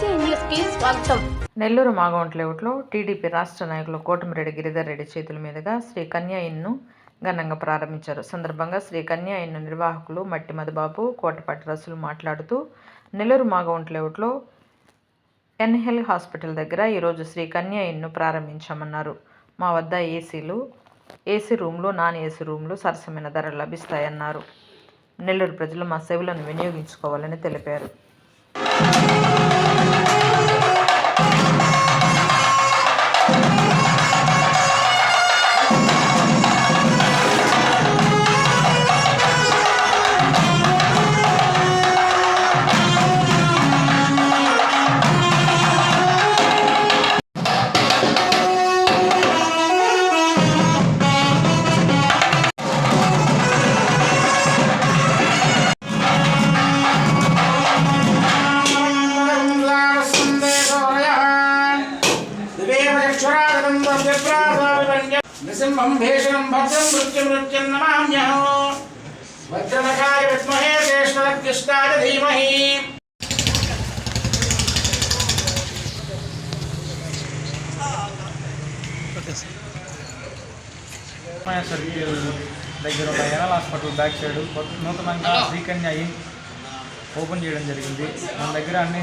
స్వాగతం. నెల్లూరు మాగౌంట్ లేఅవుట్లో టీడీపీ రాష్ట్ర నాయకులు కోటమిరెడ్డి గిరిధర్ రెడ్డి చేతుల మీదుగా శ్రీ కన్యా ఇన్ను ఘనంగా ప్రారంభించారు. సందర్భంగా శ్రీ కన్యా ఇన్ను నిర్వాహకులు మట్టి మధుబాబు కోటపాటి రసులు మాట్లాడుతూ నెల్లూరు మాగౌంట్ లేఅవుట్లో ఎన్హెల్ హాస్పిటల్ దగ్గర ఈరోజు శ్రీ కన్యా ఇన్ను ప్రారంభించామన్నారు. మా వద్ద ఏసీలు ఏసీ రూమ్లు నాన్ ఏసీ రూమ్లు సరసమైన ధరలు లభిస్తాయన్నారు. నెల్లూరు ప్రజలు మా సేవలను వినియోగించుకోవాలని తెలిపారు. నృసింహం భీషణం భద్రం మృత్యు మృత్యుం నమామ్యహం. వజ్రనకాయ విద్మహే జ్యేష్ఠరక్తిష్టాయ ధీమహి దగ్గర ఉన్న ఎనల్ హాస్పిటల్ బ్యాక్ సైడ్ నూతనంగా శ్రీకన్య ఇన్ ఓపెన్ చేయడం జరిగింది. మన దగ్గర అన్ని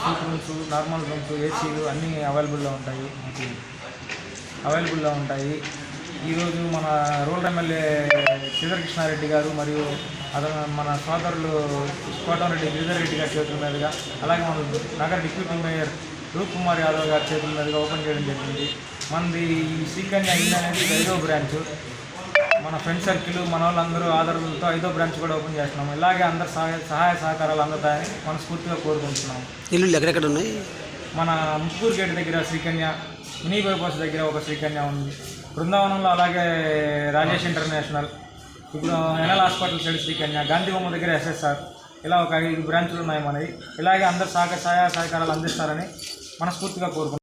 సూట్ రూమ్స్ నార్మల్ రూమ్స్ ఏసీలు అన్నీ అవైలబుల్లో ఉంటాయి. మనకి అవైలబుల్లో ఉంటాయి. ఈరోజు మన రూరల్ ఎమ్మెల్యే శ్రీధరకృష్ణారెడ్డి గారు మరియు అతను మన సోదరులు కోటంరెడ్డి గిరిధర్ రెడ్డి గారి చేతుల మీదుగా అలాగే మన నగర డిప్యూటీ మేయర్ రూప్ కుమార్ యాదవ్ గారి చేతుల మీదుగా ఓపెన్ చేయడం జరిగింది. మనది ఈ శ్రీకన్య ఇల్లు అనేది ఐదో బ్రాంచ్. మన ఫ్రెండ్ సర్కిల్ మన వాళ్ళందరూ ఆదరణలతో ఐదో బ్రాంచ్ కూడా ఓపెన్ చేస్తున్నాం. ఇలాగే అందరు సహాయ సహాయ సహకారాలు అందుతాయని మనస్ఫూర్తిగా కోరుకుంటున్నాం ఇల్లు ఎక్కడెక్కడ ఉన్నాయి? మన ముప్పూరు గేట్ దగ్గర శ్రీకన్య మినీ బైపాస్ దగ్గర ఒక శ్రీకన్య ఉంది. బృందావనంలో అలాగే రాజేష్ ఇంటర్నేషనల్ ఇప్పుడు ఎనల్ హాస్పిటల్ సైడ్ శ్రీకన్య గాంధీ బొమ్మ దగ్గర ఎస్ఎస్ఆర్ ఇలా ఒక ఐదు బ్రాంచులు ఉన్నాయి మనవి. ఇలాగే అందరు సహకార సహాయ సహకారాలు అందిస్తారని మనస్ఫూర్తిగా కోరుకుంటున్నాం